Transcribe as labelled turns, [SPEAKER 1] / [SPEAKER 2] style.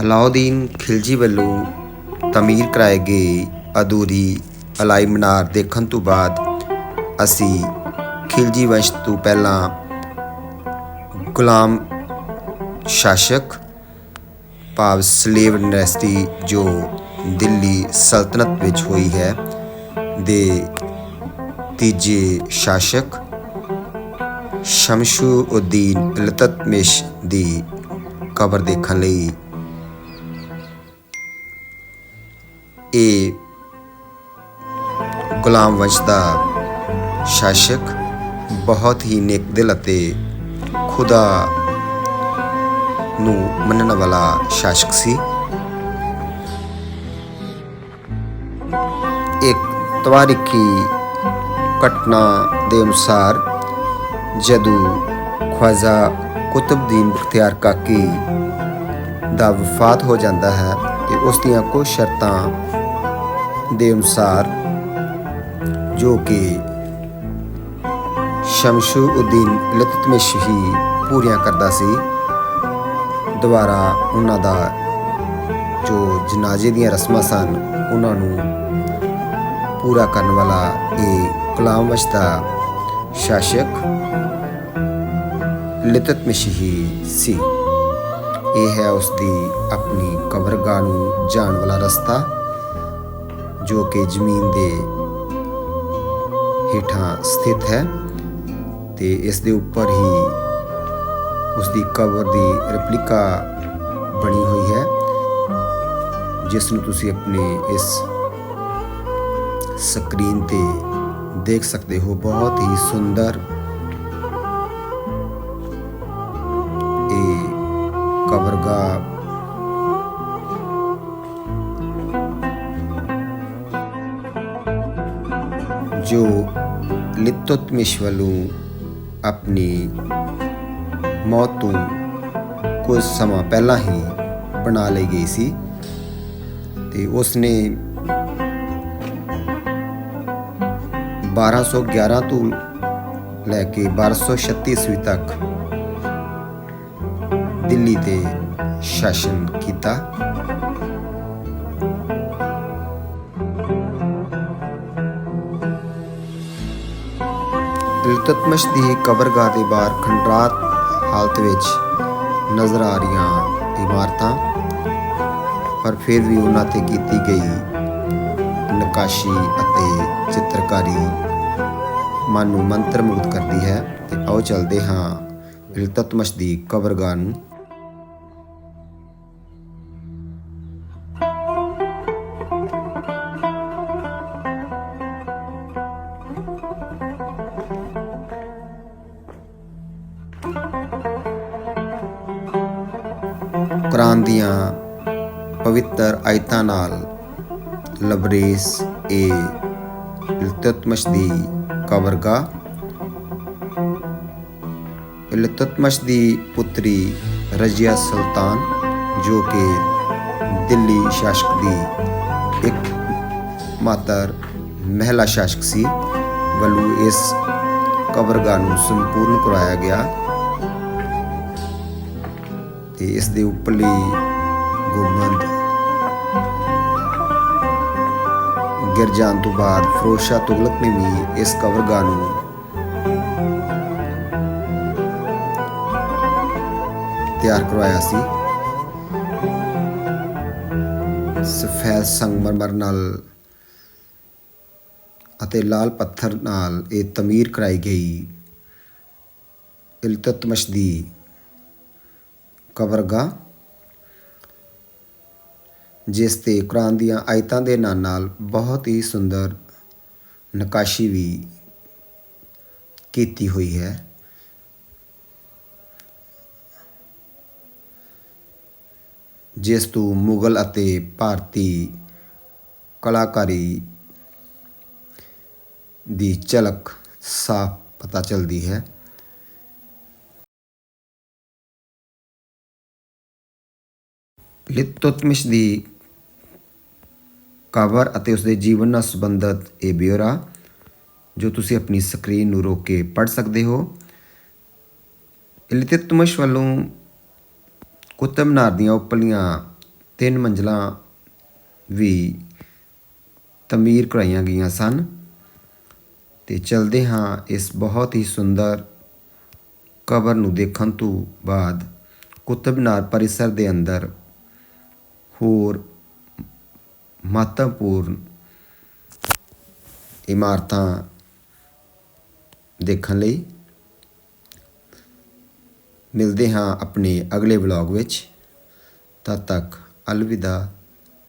[SPEAKER 1] ਅਲਾਉਦੀਨ ਖਿਲਜੀ ਵੱਲੋਂ ਤਾਮੀਰ ਕਰਾਏ ਗਏ ਅਧੂਰੀ ਅਲਾਈ ਮਨਾਰ ਦੇਖਣ ਤੋਂ ਬਾਅਦ ਅਸੀਂ ਖਿਲਜੀ ਵੰਸ਼ ਤੋਂ ਪਹਿਲਾਂ ਗੁਲਾਮ ਸ਼ਾਸਕ ਭਾਵ ਸਲੇਵ ਡਾਇਨੈਸਟੀ ਜੋ ਦਿੱਲੀ ਸਲਤਨਤ ਵਿੱਚ ਹੋਈ ਹੈ ਦੇ ਤੀਜੇ ਸ਼ਾਸਕ ਸ਼ਮਸ਼ੂ ਉਦੀਨ ਇਲਤਤਮਿਸ਼ ਦੀ ਕਬਰ ਦੇਖਣ ਲਈ ਇਹ ਗੁਲਾਮ ਵੰਸ਼ ਦਾ ਸ਼ਾਸਕ, ਬਹੁਤ ਹੀ ਨੇਕ ਦਿਲ ਅਤੇ ਖੁਦਾ ਨੂੰ ਮੰਨਣ ਵਾਲਾ ਸ਼ਾਸਕ ਸੀ। ਇੱਕ ਤਵਾਰੀਖੀ ਘਟਨਾ ਦੇ ਅਨੁਸਾਰ ਜਦੋਂ ਖਵਾਜਾ ਕੁਤਬਦੀਨ ਬਖਤਿਆਰ ਕਾਕੀ ਦਾ ਵਫਾਤ ਹੋ ਜਾਂਦਾ ਹੈ ਤੇ ਉਸ ਦੀਆਂ ਕੁਝ ਸ਼ਰਤਾਂ ਦੇ ਅਨੁਸਾਰ ਜੋ ਕਿ ਸ਼ਮਸ਼ੂ ਉਦੀਨ ਹੀ ਪੂਰੀਆਂ ਕਰਦਾ ਸੀ, ਦੁਬਾਰਾ ਉਹਨਾਂ ਦਾ ਜੋ ਜਨਾਜ਼ੇ ਦੀਆਂ ਰਸਮਾਂ ਸਨ, ਉਹਨਾਂ ਨੂੰ ਪੂਰਾ ਕਰਨ ਵਾਲਾ ਇਹ ਗੁਲਾਮ ਵਸ਼ ਦਾ ਸ਼ਾਸਕ ਲਤਤਮਿਸ਼ ਹੀ ਸੀ। ਇਹ ਹੈ ਉਸ ਦੀ ਆਪਣੀ ਕਬਰਗਾਹ ਨੂੰ ਜਾਣ ਵਾਲਾ ਰਸਤਾ। ਜੋ ਕਿ ਜ਼ਮੀਨ ਦੇ ਹੇਠਾਂ ਸਥਿਤ ਹੈ ਤੇ ਇਸ ਦੇ ਉੱਪਰ ਹੀ ਉਸ ਦੀ ਕਬਰ ਦੀ ਰਿਪਲਿਕਾ ਬਣੀ ਹੋਈ ਹੈ, ਜਿਸ ਨੂੰ ਤੁਸੀਂ ਆਪਣੇ ਇਸ ਸਕਰੀਨ ਤੇ ਦੇਖ ਸਕਦੇ ਹੋ। ਬਹੁਤ ਹੀ ਸੁੰਦਰ ਇਹ ਕਬਰਗਾਹ ਜੋ ਲਿਤਤਮਿਸ਼ ਵੱਲੋਂ ਆਪਣੀ ਮੌਤ ਤੋਂ ਕੁਝ ਸਮਾਂ ਪਹਿਲਾਂ ਹੀ ਬਣਾ ਲਈ ਗਈ ਸੀ ਤੇ ਉਸ ਨੇ 1211 ਤੋਂ ਲੈ ਕੇ 1236 ਈਸਵੀ ਤੱਕ ਦਿੱਲੀ ਤੇ ਸ਼ਾਸਨ ਕੀਤਾ ਇਲਤਤਮਸ਼ ਦੀ ਕਬਰਗਾਹ ਦੇ ਬਾਹਰ ਖੰਡਰਾਤ ਹਾਲਤ ਵਿੱਚ ਨਜ਼ਰ ਆ ਰਹੀਆਂ ਇਮਾਰਤਾਂ। ਪਰ ਫਿਰ ਵੀ ਉਹਨਾਂ ਤੇ ਕੀਤੀ ਗਈ ਨਕਾਸ਼ੀ ਅਤੇ ਚਿੱਤਰਕਾਰੀ ਮਨ ਨੂੰ ਮੰਤਰ ਮੁਗਧ ਕਰਦੀ ਹੈ। ਤੇ ਆਓ ਚੱਲਦੇ ਹਾਂ ਇਲਤਤਮਸ਼ ਦੀ ਕਬਰਗਾਹ ਨੂੰ ਕੁਰਾਨ ਦੀਆਂ ਪਵਿੱਤਰ ਆਇਤਾਂ ਨਾਲ ਲਬਰੇਸ ਏ ਇਲਤਤਮਸ਼ ਦੀ ਕਬਰਗਾਹ ਇਲਤਤਮਸ਼ ਦੀ ਪੁੱਤਰੀ ਰਜੀਆ ਸੁਲਤਾਨ, ਜੋ ਕਿ ਦਿੱਲੀ ਸ਼ਾਸਕ ਦੀ ਇੱਕ ਮਾਤਰ ਮਹਿਲਾ ਸ਼ਾਸਕ ਸੀ, ਵੱਲੋਂ ਇਸ ਕਬਰਗਾਹ ਨੂੰ ਸੰਪੂਰਨ ਕਰਾਇਆ ਗਿਆ। ਤੇ ਇਸ ਦੇ ਉੱਪਰਲੀ ਗੁੰਬਦ ਗਿਰ ਜਾਣ ਤੋਂ ਬਾਅਦ ਫਿਰੋਜ਼ ਤੁਗਲਕ ਨੇ ਵੀ ਇਸ ਕਬਰਗਾਹ ਨੂੰ ਤਿਆਰ ਕਰਵਾਇਆ ਸੀ। ਸਫੈਦ ਸੰਗਮਰਮਰ ਨਾਲ ਅਤੇ ਲਾਲ ਪੱਥਰ ਨਾਲ ਇਹ ਤਮੀਰ ਕਰਾਈ ਗਈ। ਇਲਤਤਮਸ਼ ਦੀ ਕਬਰਗਾਹ ਜਿਸ ਤੇ ਕੁਰਾਨ ਦੀਆਂ ਆਇਤਾਂ ਦੇ ਨਾਲ ਨਾਲ ਬਹੁਤ ਹੀ ਸੁੰਦਰ ਨਕਾਸ਼ੀ ਵੀ ਕੀਤੀ ਹੋਈ ਹੈ। ਜਿਸ ਤੋਂ ਮੁਗਲ ਅਤੇ ਭਾਰਤੀ ਕਲਾਕਾਰੀ ਦੀ ਝਲਕ ਸਾਫ਼ ਪਤਾ ਚੱਲਦੀ ਹੈ। ਲਿਤੁਤਮਿਸ਼ ਦੀ ਕਵਰ ਅਤੇ ਉਸਦੇ ਜੀਵਨ ਨਾਲ ਸੰਬੰਧਿਤ ਇਹ ਬਿਊਰਾ ਜੋ ਤੁਸੀਂ ਆਪਣੀ ਸਕਰੀਨ ਨੂੰ ਰੋਕ ਕੇ ਪੜ੍ਹ ਸਕਦੇ ਹੋ। ਇਲਤਤਮਸ਼ ਵੱਲੋਂ ਕੁਤਬਨਾਰ ਦੀਆਂ ਉਪਰਲੀਆਂ ਤਿੰਨ ਮੰਜ਼ਲਾਂ ਵੀ ਤਮੀਰ ਕਰਾਈਆਂ ਗਈਆਂ ਸਨ। ਤੇ ਚਲਦੇ ਹਾਂ ਇਸ ਬਹੁਤ ਹੀ ਸੁੰਦਰ ਕਬਰ ਨੂੰ ਦੇਖਣ ਤੋਂ ਬਾਅਦ ਕੁਤਬਨਾਰ ਪਰਿਸਰ ਦੇ ਅੰਦਰ ਹੋਰ ਮਹੱਤਵਪੂਰਨ ਇਮਾਰਤਾਂ ਦੇਖਣ ਲਈ ਮਿਲਦੇ ਹਾਂ ਆਪਣੇ ਅਗਲੇ ਵਲੌਗ ਵਿੱਚ। ਤਦ ਤੱਕ ਅਲਵਿਦਾ।